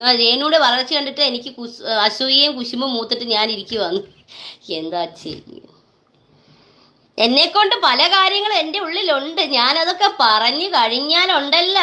ആ, രേണുവിടെ വളർച്ച കണ്ടിട്ട് എനിക്ക് കുസ് അസൂയയും കുശുമ്പും മൂത്തിട്ട് ഞാൻ ഇരിക്കുവാന്ന് എന്താ ചെയ്യും? എന്നെ കൊണ്ട് പല കാര്യങ്ങളും എന്റെ ഉള്ളിലുണ്ട്. ഞാനതൊക്കെ പറഞ്ഞു കഴിഞ്ഞാലുണ്ടല്ല.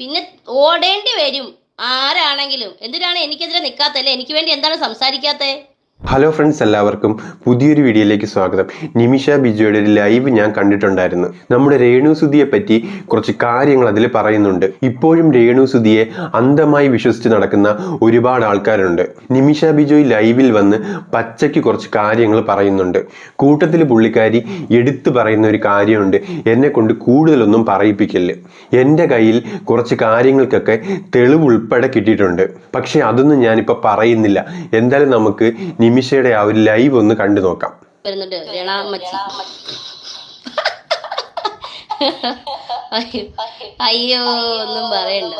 പിന്നെ ഓടേണ്ടി വരും. ആരാണെങ്കിലും. എന്തിനാണ് എനിക്കെതിരെ നിൽക്കാത്തല്ലേ എനിക്ക് വേണ്ടി എന്താണ് സംസാരിക്കാത്തേ? ഹലോ ഫ്രണ്ട്സ് എല്ലാവർക്കും പുതിയൊരു വീഡിയോയിലേക്ക് സ്വാഗതം. നിമിഷ ബിജോയുടെ ഒരു ലൈവ് ഞാൻ കണ്ടിട്ടുണ്ടായിരുന്നു. നമ്മുടെ രേണു സുധിയെ പറ്റി കുറച്ച് കാര്യങ്ങൾ അതിൽ പറയുന്നുണ്ട്. ഇപ്പോഴും രേണു സുധിയെ അന്ധമായി വിശ്വസിച്ച് നടക്കുന്ന ഒരുപാട് ആൾക്കാരുണ്ട്. നിമിഷ ബിജോയ് ലൈവിൽ വന്ന് പച്ചയ്ക്ക് കുറച്ച് കാര്യങ്ങൾ പറയുന്നുണ്ട്. കൂട്ടത്തിൽ പുള്ളിക്കാരി എടുത്തു പറയുന്ന ഒരു കാര്യമുണ്ട്. എന്നെ കൊണ്ട് കൂടുതലൊന്നും പറയിപ്പിക്കൽ. എന്റെ കയ്യിൽ കുറച്ച് കാര്യങ്ങൾക്കൊക്കെ തെളിവ് ഉൾപ്പെടെ കിട്ടിയിട്ടുണ്ട്. പക്ഷെ അതൊന്നും ഞാനിപ്പോൾ പറയുന്നില്ല. എന്തായാലും നമുക്ക് നിമിഷയുടെ ആ ഒരു ലൈവ് ഒന്ന് കണ്ടു നോക്കാം. അയ്യോ ഒന്നും പറയണ്ട.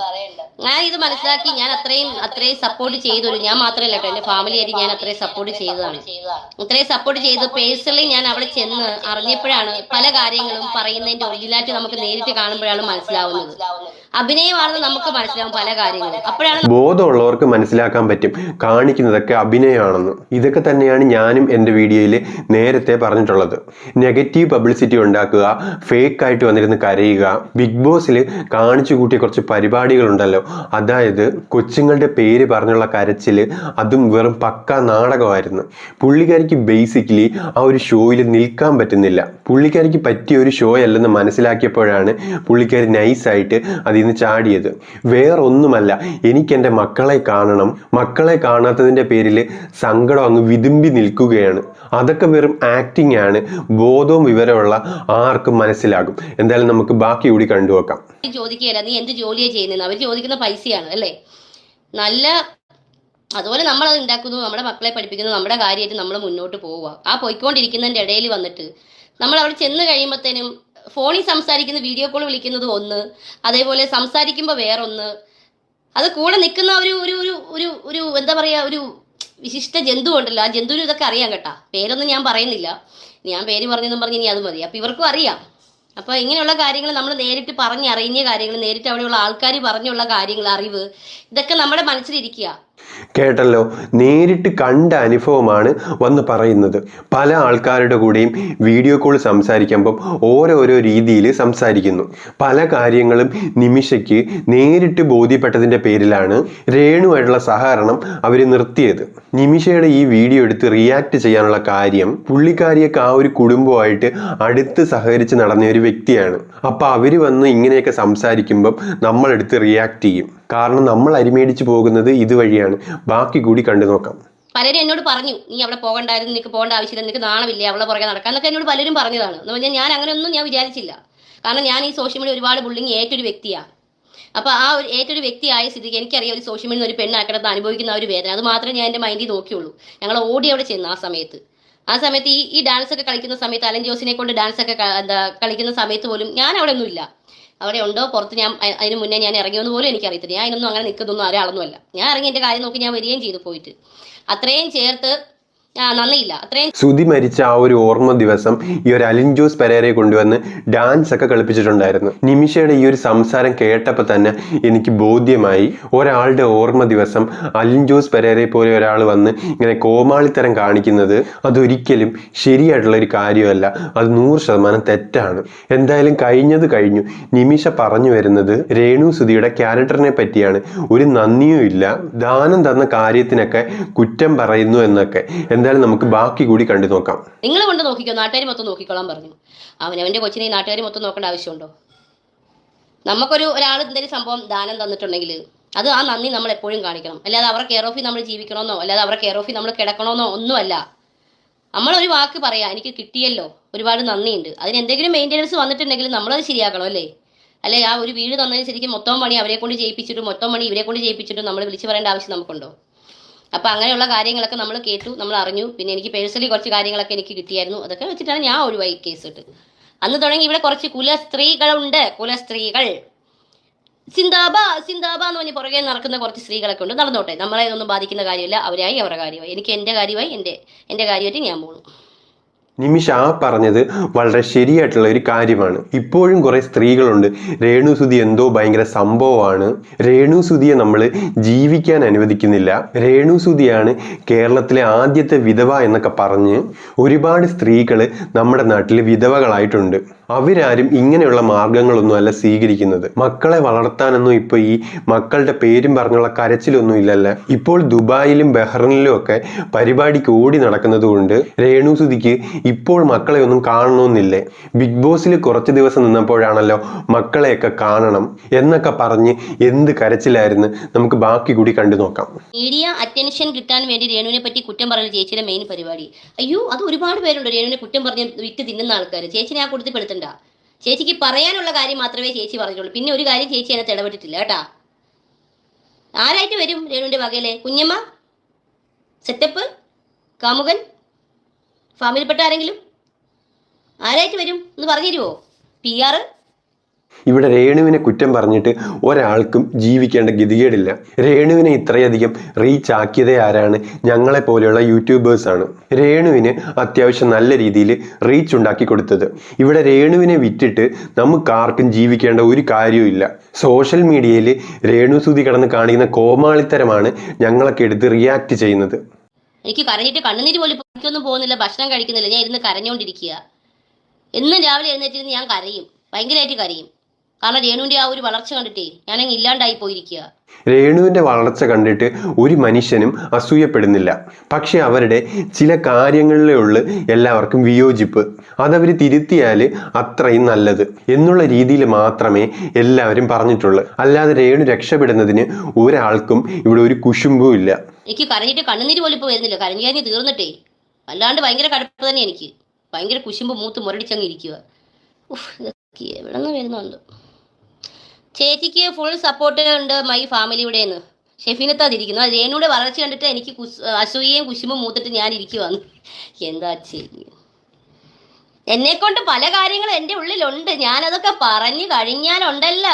ഞാൻ ഇത് മനസ്സിലാക്കി ഞാൻ അത്രയും അത്രയും സപ്പോർട്ട് ചെയ്തൊരു ഞാൻ മാത്രമല്ല കേട്ടോ എന്റെ ഫാമിലി ആയിട്ട് ഞാൻ അത്രയും സപ്പോർട്ട് ചെയ്തതാണ്. അത്രയും സപ്പോർട്ട് ചെയ്ത് പേഴ്സണലി ഞാൻ അവിടെ ചെന്ന് അറിഞ്ഞപ്പോഴാണ് പല കാര്യങ്ങളും പറയുന്നതിന്റെ ഒറിജിനാലിറ്റി നമുക്ക് നേരിട്ട് കാണുമ്പോഴാണ് മനസ്സിലാവുന്നത്. അഭിനയമാണെന്ന് നമുക്ക് മനസ്സിലാവും പല കാര്യങ്ങളും. അപ്പോഴാണ് ബോധമുള്ളവർക്ക് മനസ്സിലാക്കാൻ പറ്റും. കാണിക്കുന്നതൊക്കെ അഭിനയമാണെന്ന്. ഇതൊക്കെ തന്നെയാണ് ഞാനും എന്റെ വീഡിയോയിൽ നേരത്തെ പറഞ്ഞിട്ടുള്ളത്. നെഗറ്റീവ് പബ്ലിസിറ്റി ഉണ്ടാക്കുക ഫേക്ക് ആയിട്ട് വന്നിരുന്ന് കരയുക ബിഗ് ബോസിൽ കാണിച്ചു കൂട്ടിയ കുറച്ച് പരിപാടികളുണ്ടല്ലോ. അതായത് കൊച്ചുങ്ങളുടെ പേര് പറഞ്ഞുള്ള കരച്ചിൽ അതും വെറും പക്ക നാടകമായിരുന്നു. പുള്ളിക്കാരിക്ക് ബേസിക്കലി ആ ഒരു ഷോയിൽ നിൽക്കാൻ പറ്റുന്നില്ല. പുള്ളിക്കാരിക്ക് പറ്റിയ ഒരു ഷോ അല്ലെന്ന് മനസ്സിലാക്കിയപ്പോഴാണ് പുള്ളിക്കാരി നൈസായിട്ട് അതിൽ നിന്ന് ചാടിയത്. വേറൊന്നുമല്ല എനിക്ക് എന്റെ മക്കളെ കാണണം. മക്കളെ കാണാത്തതിന്റെ പേരിൽ സങ്കടം അങ്ങ് വിതുമ്പി നിൽക്കുകയാണ്. അതൊക്കെ വെറും ആക്ടിംഗ് ആണ്. ബോധവും വിവരമുള്ള ആർക്കും മനസ്സിലാകും. എന്തായാലും നമുക്ക് ബാക്കി കൂടി കണ്ടുവെക്കാം ചോദിക്കുകയല്ല. നീ എന്ത് ജോലിയാണ് ചെയ്യുന്നത് അവർ ചോദിക്കുന്ന പൈസയാണ് അല്ലേ? നല്ല അതുപോലെ നമ്മൾ അത് ഉണ്ടാക്കുന്നു. നമ്മുടെ മക്കളെ പഠിപ്പിക്കുന്നു. നമ്മുടെ കാര്യമായിട്ട് നമ്മൾ മുന്നോട്ട് പോവുക. ആ പോയിക്കൊണ്ടിരിക്കുന്നതിന്റെ ഇടയിൽ വന്നിട്ട് നമ്മൾ അവിടെ ചെന്ന് കഴിയുമ്പോഴത്തേനും ഫോണിൽ സംസാരിക്കുന്ന വീഡിയോ കോൾ വിളിക്കുന്നത് ഒന്ന് അതേപോലെ സംസാരിക്കുമ്പോൾ വേറൊന്ന്. അത് കൂടെ നിൽക്കുന്ന ഒരു ഒരു ഒരു ഒരു ഒരു എന്താ പറയുക ഒരു വിശിഷ്ട ജന്തു ഉണ്ടല്ലോ. ആ ജന്തുവിനും ഇതൊക്കെ അറിയാം കേട്ടാ. പേരൊന്നും ഞാൻ പറയുന്നില്ല. ഞാൻ പേര് പറഞ്ഞെന്നും പറഞ്ഞ് ഇനി അത് മതി. അപ്പം ഇവർക്കും അറിയാം. അപ്പോൾ ഇങ്ങനെയുള്ള കാര്യങ്ങൾ നമ്മൾ നേരിട്ട് പറഞ്ഞറിഞ്ഞ കാര്യങ്ങൾ നേരിട്ട് അവിടെയുള്ള ആൾക്കാർ പറഞ്ഞുള്ള കാര്യങ്ങൾ അറിവ് ഇതൊക്കെ നമ്മുടെ മനസ്സിലിരിക്കുക. കേട്ടല്ലോ? നേരിട്ട് കണ്ട അനുഭവമാണ് വന്ന് പറയുന്നത്. പല ആൾക്കാരുടെ കൂടെയും വീഡിയോ കോൾ സംസാരിക്കുമ്പം ഓരോരോ രീതിയിൽ സംസാരിക്കുന്നു. പല കാര്യങ്ങളും നിമിഷയ്ക്ക് നേരിട്ട് ബോധ്യപ്പെട്ടതിന്റെ പേരിലാണ് രേണുവായിട്ടുള്ള സഹകരണം അവർ നിർത്തിയത്. നിമിഷയുടെ ഈ വീഡിയോ എടുത്ത് റിയാക്ട് ചെയ്യാനുള്ള കാര്യം പുള്ളിക്കാരിയൊക്കെ ആ ഒരു കുടുംബമായിട്ട് അടുത്ത് സഹകരിച്ച് നടന്ന ഒരു വ്യക്തിയാണ്. അപ്പം അവർ വന്ന് ഇങ്ങനെയൊക്കെ സംസാരിക്കുമ്പം നമ്മളെടുത്ത് റിയാക്ട് ചെയ്യും. കാരണം നമ്മൾ അരിമേടിച്ച് പോകുന്നത് ഇതുവഴിയാണ്. ബാക്കി കൂടി കണ്ടു നോക്കാം. പലരും എന്നോട് പറഞ്ഞു നീ അവിടെ പോകണ്ടായിരുന്നു നിനക്ക് പോകേണ്ട ആവശ്യമില്ല നിനക്ക് നാണമില്ല അവളെ പുറകെ നടക്കാൻ. എന്നൊക്കെ എന്നോട് പലരും പറഞ്ഞതാണ്. എന്ന് പറഞ്ഞാൽ ഞാൻ അങ്ങനെയൊന്നും ഞാൻ വിചാരിച്ചില്ല. കാരണം ഞാൻ ഈ സോഷ്യൽ മീഡിയ ഒരുപാട് ബുള്ളിങ് ഏറ്റൊരു വ്യക്തിയാണ് അപ്പോൾ ആ ഒരു ഏറ്റൊരു വ്യക്തിയായ സ്ഥിതിക്ക് എനിക്കറിയാം ഒരു സോഷ്യൽ മീഡിയ ഒരു പെണ്ണാക്കിടത്ത് അനുഭവിക്കുന്ന ഒരു വേദന. അത് മാത്രമേ ഞാൻ എന്റെ മൈൻഡിൽ നോക്കിയുള്ളൂ. ഞങ്ങൾ ഓടി അവിടെ ചെന്ന് ആ സമയത്ത്. ആ സമയത്ത് ഈ ഈ ഡാൻസ് ഒക്കെ കളിക്കുന്ന സമയത്ത് അലൻ ജോസിനെ കൊണ്ട് ഡാൻസ് ഒക്കെ എന്താ കളിക്കുന്ന സമയത്ത് പോലും ഞാൻ അവിടെ ഒന്നുമില്ല. അവിടെ ഉണ്ടോ? പുറത്ത് ഞാൻ അതിന് മുന്നേ ഞാൻ ഇറങ്ങിയെന്ന് പോലും എനിക്കറിയത്തില്ല. ഞാൻ അതിനൊന്നും അങ്ങനെ നിൽക്കുന്നൊന്നും ഒരാളൊന്നുമല്ല. ഞാൻ ഇറങ്ങി എന്റെ കാര്യം നോക്കി ഞാൻ വരികയും ചെയ്തു പോയിട്ട്. അത്രയും ചേർത്ത് നന്ദിയില്ല. അത്രയും സുധി മരിച്ച ആ ഒരു ഓർമ്മ ദിവസം ഈ ഒരു അലിൻ ജോസ് പെരേരയെ കൊണ്ടുവന്ന് ഡാൻസ് ഒക്കെ കളിപ്പിച്ചിട്ടുണ്ടായിരുന്നു. നിമിഷയുടെ ഈ ഒരു സംസാരം കേട്ടപ്പോൾ തന്നെ എനിക്ക് ബോധ്യമായി ഒരാളുടെ ഓർമ്മ ദിവസം അലിൻ ജോസ് പെരേരെ പോലെ ഒരാൾ വന്ന് ഇങ്ങനെ കോമാളിത്തരം കാണിക്കുന്നത് അതൊരിക്കലും ശരിയായിട്ടുള്ള ഒരു കാര്യമല്ല. അത് നൂറ് ശതമാനം തെറ്റാണ്. എന്തായാലും കഴിഞ്ഞത് കഴിഞ്ഞു. നിമിഷ പറഞ്ഞു വരുന്നത് രേണു സുധിയുടെ ക്യാരക്ടറിനെ പറ്റിയാണ്. ഒരു നന്ദിയും ഇല്ല. ദാനം തന്ന കാര്യത്തിനൊക്കെ കുറ്റം പറയുന്നു എന്നൊക്കെ. എന്തായാലും നമുക്ക് ബാക്കി കൂടി കണ്ടു നോക്കാം. നിങ്ങൾ കൊണ്ട് നോക്കിക്കോ നാട്ടുകാർ മൊത്തം നോക്കിക്കോളാൻ പറഞ്ഞു. അവനവന്റെ കൊച്ചിനെ നാട്ടുകാർ മൊത്തം നോക്കേണ്ട ആവശ്യമുണ്ടോ? നമുക്കൊരു ഒരാൾ എന്തെങ്കിലും സംഭവം ദാനം തന്നിട്ടുണ്ടെങ്കിൽ അത് ആ നന്ദി നമ്മൾ എപ്പോഴും കാണിക്കണം. അല്ലാതെ അവരുടെ കെയർ ഓഫിൽ നമ്മൾ ജീവിക്കണമെന്നോ അല്ലാതെ അവരുടെ കെയർ ഓഫിൽ നമ്മൾ കിടക്കണമെന്നോ ഒന്നുമല്ല. നമ്മളൊരു വാക്ക് പറയാം എനിക്ക് കിട്ടിയല്ലോ ഒരുപാട് നന്ദിയുണ്ട്. അതിന് എന്തെങ്കിലും മെയിന്റെനൻസ് വന്നിട്ടുണ്ടെങ്കിൽ നമ്മളത് ശരിയാക്കണം അല്ലേ? അല്ലെ ആ ഒരു വീട് തന്നതിന് ശരിക്കും മൊത്തം പണി അവരെ കൊണ്ട് ചെയ്യിപ്പിച്ചിട്ടും മൊത്തം പണി ഇവരെ കൊണ്ട് ചെയ്യിപ്പിച്ചിട്ടും നമ്മൾ വിളിച്ചു പറയേണ്ട ആവശ്യം നമുക്കുണ്ടോ? അപ്പം അങ്ങനെയുള്ള കാര്യങ്ങളൊക്കെ നമ്മൾ കേട്ടു നമ്മൾ അറിഞ്ഞു. പിന്നെ എനിക്ക് പേഴ്സണലി കുറച്ച് കാര്യങ്ങളൊക്കെ എനിക്ക് കിട്ടിയായിരുന്നു. അതൊക്കെ വെച്ചിട്ടാണ് ഞാൻ ഒഴിവായി കേസ് ഇട്ട് അന്ന് തുടങ്ങി ഇവിടെ കുറച്ച് കുല സ്ത്രീകളുണ്ട്. കുല സ്ത്രീകൾ. സിന്താബ സിന്താബ എന്ന് പറഞ്ഞ് പുറകെ നടക്കുന്ന കുറച്ച് സ്ത്രീകളൊക്കെ ഉണ്ട്. നടന്നോട്ടെ. നമ്മളെ ഒന്നും ബാധിക്കുന്ന കാര്യമില്ല. അവരായി അവരുടെ കാര്യമായി. എനിക്ക് എന്റെ കാര്യമായി എന്റെ എന്റെ കാര്യമായിട്ട് ഞാൻ പോകണം നിമിഷ ആ പറഞ്ഞത് വളരെ ശരിയായിട്ടുള്ള ഒരു കാര്യമാണ്. ഇപ്പോഴും കുറേ സ്ത്രീകളുണ്ട്. രേണുസുതി എന്തോ ഭയങ്കര സംഭവമാണ്. രേണുസുതിയെ നമ്മൾ ജീവിക്കാൻ അനുവദിക്കുന്നില്ല. രേണുസുതിയാണ് കേരളത്തിലെ ആദ്യത്തെ വിധവ എന്നൊക്കെ പറഞ്ഞ് ഒരുപാട് സ്ത്രീകൾ നമ്മുടെ നാട്ടിൽ വിധവകളായിട്ടുണ്ട്. അവരാരും ഇങ്ങനെയുള്ള മാർഗങ്ങളൊന്നും അല്ല സ്വീകരിക്കുന്നത്. മക്കളെ വളർത്താനൊന്നും ഇപ്പൊ ഈ മക്കളുടെ പേരും പറഞ്ഞുള്ള കരച്ചിലൊന്നും ഇല്ലല്ല? ഇപ്പോൾ ദുബായിലും ബഹ്റിനിലും ഒക്കെ പരിപാടിക്ക് ഓടി നടക്കുന്നത് കൊണ്ട് രേണുസുതിക്ക് ഇപ്പോൾ മക്കളെ ഒന്നും കാണണമെന്നില്ലേ ബിഗ് ബോസിൽ കുറച്ച് ദിവസം നിന്നപ്പോഴാണല്ലോ മക്കളെയൊക്കെ കാണണം എന്നൊക്കെ പറഞ്ഞ് എന്ത് കരച്ചിലായിരുന്നു? നമുക്ക് ബാക്കി കൂടി കണ്ടു നോക്കാം. മീഡിയ അറ്റൻഷൻ കിട്ടാൻ വേണ്ടി രേണുവിനെ പറ്റി കുറ്റം പറഞ്ഞ ചേച്ചിയുടെ മെയിൻ പരിപാടി. അയ്യോ അത് ഒരുപാട് പേരുണ്ട് രേണുവിനെ കുറ്റം പറഞ്ഞ് വിറ്റ് തിന്നുന്ന ആൾക്കാർ ചേച്ചിനെ ആ കൂട്ടത്തിൽ പെടുത്തണ്ട ചേച്ചിക്ക് പറയാനുള്ള കാര്യം മാത്രമേ ചേച്ചി പറഞ്ഞുള്ളൂ. പിന്നെ ഒരു കാര്യം ചേച്ചി അതിനകത്ത് ഇടപെട്ടിട്ടില്ല കേട്ടാ. ആരായിട്ട് വരും രേണുവിന്റെ വകയിലെ? കുഞ്ഞമ്മ? സെറ്റപ്പ്? കാമുകൻ? ഫാമിലിപ്പെട്ട ആരെങ്കിലും? ആരായിട്ട് വരും? എന്ന് പറഞ്ഞു തരുമോ പി ആറ്? ഇവിടെ രേണുവിനെ കുറ്റം പറഞ്ഞിട്ട് ഒരാൾക്കും ജീവിക്കേണ്ട ഗതികേടില്ല. രേണുവിനെ ഇത്രയധികം റീച്ച് ആക്കിയത് ആരാണ്? ഞങ്ങളെ പോലെയുള്ള യൂട്യൂബേഴ്സാണ് രേണുവിന് അത്യാവശ്യം നല്ല രീതിയിൽ റീച്ച് ഉണ്ടാക്കി കൊടുത്തത്. ഇവിടെ രേണുവിനെ വിറ്റിട്ട് നമുക്ക് ആർക്കും ജീവിക്കേണ്ട ഒരു കാര്യവുമില്ല സോഷ്യൽ മീഡിയയിൽ രേണു സുതി കടന്ന് കാണിക്കുന്ന കോമാളിത്തരമാണ് ഞങ്ങളൊക്കെ എടുത്ത് റിയാക്ട് ചെയ്യുന്നത്. എനിക്ക് കരഞ്ഞിട്ട് കണ്ണുനീര് പോലും പോകുന്നില്ല ഭക്ഷണം കഴിക്കുന്നില്ല. ഞാൻ ഇരുന്ന് കരഞ്ഞുകൊണ്ടിരിക്കുക എന്നും രാവിലെ എഴുന്നേറ്റിരുന്ന് ഞാൻ കരയും. ഭയങ്കരമായിട്ട് കരയും. കാരണം രേണുവിന്റെ ആ ഒരു വളർച്ച കണ്ടിട്ടേ ഞാനങ്ങ് ഇല്ലാണ്ടായി പോയിരിക്കുക. രേണുവിന്റെ വളർച്ച കണ്ടിട്ട് ഒരു മനുഷ്യനും അസൂയപ്പെടുന്നില്ല. പക്ഷെ അവരുടെ ചില കാര്യങ്ങളിലുള്ള എല്ലാവർക്കും വിയോജിപ്പ്. അതവർ തിരുത്തിയാൽ അത്രയും നല്ലത് എന്നുള്ള രീതിയിൽ മാത്രമേ എല്ലാവരും പറഞ്ഞിട്ടുള്ളൂ. അല്ലാതെ രേണു രക്ഷപ്പെടുന്നതിന് ഒരാൾക്കും ഇവിടെ ഒരു കുശുമ്പും ഇല്ല. എനിക്ക് കരഞ്ഞിട്ട് കണ്ണുനീര് പോലും ഇപ്പോൾ വരുന്നില്ല. കരഞ്ഞു കരഞ്ഞ് തീർന്നിട്ടേ. അല്ലാണ്ട് ഭയങ്കര കടുപ്പ് തന്നെ എനിക്ക്. ഭയങ്കര കുശുമ്പ് മൂത്ത് മുരടിച്ചങ്ങ് ഇരിക്കുക ഉഫ്, ഇതൊക്കെ എവിടെ നിന്ന് വരുന്നുണ്ട്? ചേച്ചിക്ക് ഫുൾ സപ്പോർട്ട് ഉണ്ട് മൈ ഫാമിലിയുടെ എന്ന്. ഷെഫിനത്താതിരിക്കുന്നു അത് രേണുവിടെ വളർച്ച കണ്ടിട്ട് എനിക്ക് കുസ് അസൂയയും കുശുമും മൂത്തിട്ട് ഞാൻ ഇരിക്കുവാന്ന് എന്താ ചെയ്യും? എന്നെ കൊണ്ട് പല കാര്യങ്ങളും എന്റെ ഉള്ളിലുണ്ട്. ഞാനതൊക്കെ പറഞ്ഞു കഴിഞ്ഞാലുണ്ടല്ല.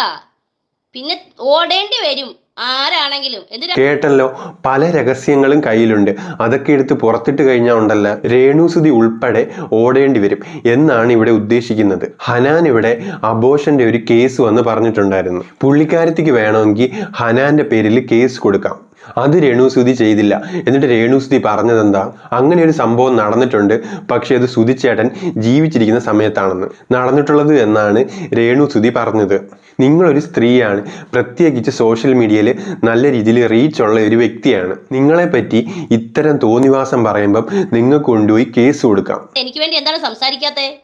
പിന്നെ ഓടേണ്ടി വരും. ആരാണെങ്കിലും? കേട്ടല്ലോ പല രഹസ്യങ്ങളും കയ്യിലുണ്ട്. അതൊക്കെ എടുത്ത് പുറത്തിട്ട് കഴിഞ്ഞാൽ ഉണ്ടല്ല രേണുസുതി ഉൾപ്പെടെ ഓടേണ്ടി വരും. എന്നാണ് ഇവിടെ ഉദ്ദേശിക്കുന്നത്. ഹനാൻ ഇവിടെ അബോഷന്റെ ഒരു കേസ് വന്ന് പറഞ്ഞിട്ടുണ്ടായിരുന്നു. പുള്ളിക്കാരത്തിക്ക് വേണമെങ്കിൽ ഹനാന്റെ പേരിൽ കേസ് കൊടുക്കാം. അത് രേണുസുതി ചെയ്തില്ല. എന്നിട്ട് രേണുസുതി പറഞ്ഞതെന്താ? അങ്ങനെ ഒരു സംഭവം നടന്നിട്ടുണ്ട്. പക്ഷേ അത് സുതിച്ചേട്ടൻ ജീവിച്ചിരിക്കുന്ന സമയത്താണെന്ന്. നടന്നിട്ടുള്ളത് എന്നാണ് രേണുസുതി പറഞ്ഞത്. നിങ്ങളൊരു സ്ത്രീയാണ്. പ്രത്യേകിച്ച് സോഷ്യൽ മീഡിയയിൽ നല്ല രീതിയിൽ റീച്ച് ഉള്ള ഒരു വ്യക്തിയാണ്. നിങ്ങളെ പറ്റി ഇത്തരം തോന്നിവാസം പറയുമ്പം നിങ്ങൾക്ക് കൊണ്ടുപോയി കേസ് കൊടുക്കാം. എനിക്ക് വേണ്ടി എന്താണ് സംസാരിക്കാത്തേ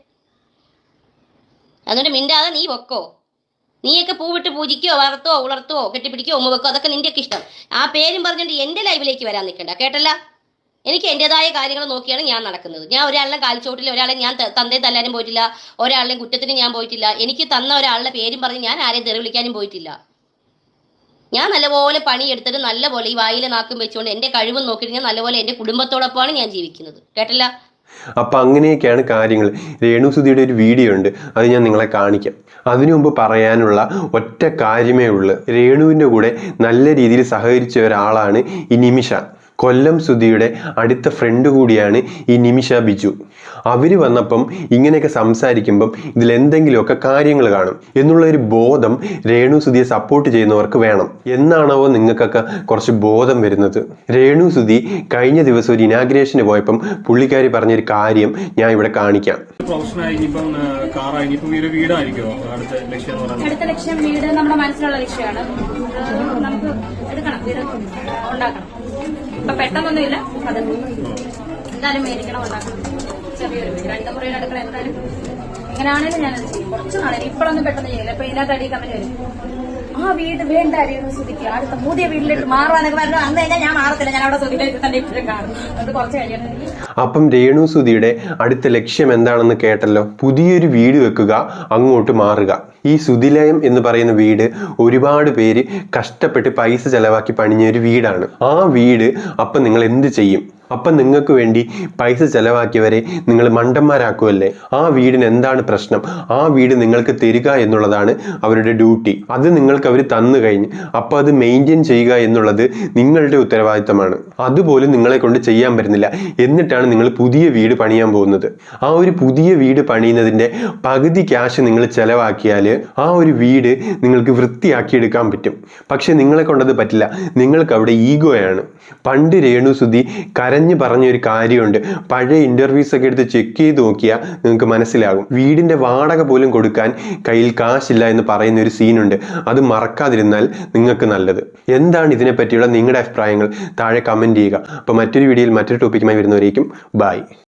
അതുകൊണ്ട് മിണ്ടാതെ നീ വെക്കോ നീയൊക്കെ പൂവിട്ട് പൂജിക്കോ വളർത്തോ ഉളർത്തോ കെട്ടിപ്പിടിക്കോ ഉമ്മ വെക്കോ അതൊക്കെ നിന്റെയൊക്കെ ഇഷ്ടം. ആ പേരും പറഞ്ഞുകൊണ്ട് എന്റെ ലൈഫിലേക്ക് വരാൻ നിൽക്കണ്ട കേട്ടല്ല? എനിക്ക് എന്റെതായ കാര്യങ്ങൾ നോക്കിയാണ് ഞാൻ നടക്കുന്നത്. ഞാൻ ഒരാളെ കാലിച്ചോട്ടില്ല ഒരാളെ ഞാൻ തന്തേ തല്ലാനും പോയിട്ടില്ല ഒരാളുടെയും കുറ്റത്തിന് ഞാൻ പോയിട്ടില്ല എനിക്ക് തന്ന ഒരാളുടെ പേരും പറഞ്ഞ് ഞാൻ ആരെയും തെറി വിളിക്കാനും പോയിട്ടില്ല. ഞാൻ നല്ലപോലെ പണിയെടുത്തിട്ട് നല്ലപോലെ ഈ വായിലെ നാക്കും വെച്ചുകൊണ്ട് എന്റെ കഴിവും നോക്കിയിട്ട് ഞാൻ നല്ലപോലെ എന്റെ കുടുംബത്തോടൊപ്പമാണ് ഞാൻ ജീവിക്കുന്നത്. കേട്ടല്ല? അപ്പം അങ്ങനെയൊക്കെയാണ് കാര്യങ്ങൾ. രേണുസുതിയുടെ ഒരു വീഡിയോ ഉണ്ട്. അത് ഞാൻ നിങ്ങളെ കാണിക്കാം. അതിനു മുമ്പ് പറയാനുള്ള ഒറ്റ കാര്യമേ ഉള്ളൂ. രേണുവിന്റെ കൂടെ നല്ല രീതിയിൽ സഹകരിച്ച ഒരാളാണ് ഈ നിമിഷ. കൊല്ലം സുധിയുടെ അടുത്ത ഫ്രണ്ട് കൂടിയാണ് ഈ നിമിഷ ബിജു. അവർ വന്നപ്പം ഇങ്ങനെയൊക്കെ സംസാരിക്കുമ്പം ഇതിൽ എന്തെങ്കിലുമൊക്കെ കാര്യങ്ങൾ കാണും എന്നുള്ള ഒരു ബോധം രേണു സുധിയെ സപ്പോർട്ട് ചെയ്യുന്നവർക്ക് വേണം. എന്നാണാവോ നിങ്ങൾക്കൊക്കെ കുറച്ച് ബോധം വരുന്നത്? രേണു സുധി കഴിഞ്ഞ ദിവസം ഒരു ഇനാഗ്രേഷന് പോയപ്പം പുള്ളിക്കാരി പറഞ്ഞൊരു കാര്യം ഞാൻ ഇവിടെ കാണിക്കാം. അടുത്ത ലക്ഷ്യം വീട് നമ്മുടെ മനസ്സിലുള്ള ലക്ഷ്യമാണ്. നമുക്ക് എടുക്കണം വീട് ഉണ്ടാക്കണം. ഇപ്പൊ പെട്ടെന്നൊന്നുമില്ല. ഇല്ല എന്തായാലും മേടിക്കണം ഉണ്ടാക്കണം ചെറിയൊരു രണ്ടു മുറിയുടെ അടുക്കള എന്തായാലും. എങ്ങനെയാണെങ്കിലും ഞാനത് ചെയ്യും. കുറച്ച് നാളെ ഇപ്പോഴൊന്നും പെട്ടെന്ന് ചെയ്യില്ല. ഇപ്പൊ ഇതിനകത്ത് അടി കമന്റ് വരും. ആ വീട് വേണ്ട അറിയുന്ന ശ്രുതിക്ക്. അടുത്ത പുതിയ വീട്ടിലേക്ക് മാറുവാന്നൊക്കെ പറഞ്ഞു. അന്ന് കഴിഞ്ഞാൽ ഞാൻ മാറത്തില്ല. ഞാൻ അവിടെ ശ്രുതിയിലേക്ക് തന്നെ ഇപ്പോഴും കാണും. അത് കുറച്ച് കഴിയണം അപ്പം രേണു സുധിയുടെ അടുത്ത ലക്ഷ്യം എന്താണെന്ന് കേട്ടല്ലോ? പുതിയൊരു വീട് വെക്കുക അങ്ങോട്ട് മാറുക. ഈ സുതിലയം എന്ന് പറയുന്ന വീട് ഒരുപാട് പേര് കഷ്ടപ്പെട്ട് പൈസ ചെലവാക്കി പണിഞ്ഞ ഒരു വീടാണ്. ആ വീട് അപ്പം നിങ്ങൾ എന്ത് ചെയ്യും? അപ്പം നിങ്ങൾക്ക് വേണ്ടി പൈസ ചിലവാക്കിയവരെ നിങ്ങൾ മണ്ടന്മാരാക്കുമല്ലേ ആ വീടിന് എന്താണ് പ്രശ്നം? ആ വീട് നിങ്ങൾക്ക് തരിക എന്നുള്ളതാണ് അവരുടെ ഡ്യൂട്ടി. അത് നിങ്ങൾക്ക് അവർ തന്നു കഴിഞ്ഞ് അപ്പോൾ അത് മെയിന്റെയിൻ ചെയ്യുക എന്നുള്ളത് നിങ്ങളുടെ ഉത്തരവാദിത്തമാണ്. അതുപോലും നിങ്ങളെ കൊണ്ട് ചെയ്യാൻ പറ്റുന്നില്ല. എന്നിട്ടാണ് നിങ്ങൾ പുതിയ വീട് പണിയാൻ പോകുന്നത്. ആ ഒരു പുതിയ വീട് പണിയുന്നതിന്റെ പകുതി ക്യാഷ് നിങ്ങൾ ചിലവാക്കിയാൽ ആ ഒരു വീട് നിങ്ങൾക്ക് വൃത്തിയാക്കി എടുക്കാൻ പറ്റും. പക്ഷെ നിങ്ങളെ കൊണ്ടത് പറ്റില്ല. നിങ്ങൾക്ക് അവിടെ ഈഗോയാണ്. പണ്ട് രേണു സുധി പറഞ്ഞ ഒരു കാര്യമുണ്ട്. പഴയ ഇന്റർവ്യൂസ് ഒക്കെ എടുത്ത് ചെക്ക് ചെയ്ത് നോക്കിയാൽ നിങ്ങൾക്ക് മനസ്സിലാകും. വീടിന്റെ വാടക പോലും കൊടുക്കാൻ കയ്യിൽ കാശില്ല എന്ന് പറയുന്ന ഒരു സീനുണ്ട് അത് മറക്കാതിരുന്നാൽ നിങ്ങൾക്ക് നല്ലത്. എന്താണ് ഇതിനെ പറ്റിയുള്ള നിങ്ങളുടെ അഭിപ്രായങ്ങൾ? താഴെ കമന്റ് ചെയ്യുക. അപ്പോൾ മറ്റൊരു വീഡിയോയിൽ മറ്റൊരു ടോപ്പിക്കുമായി വരുന്നവരേക്കും ബൈ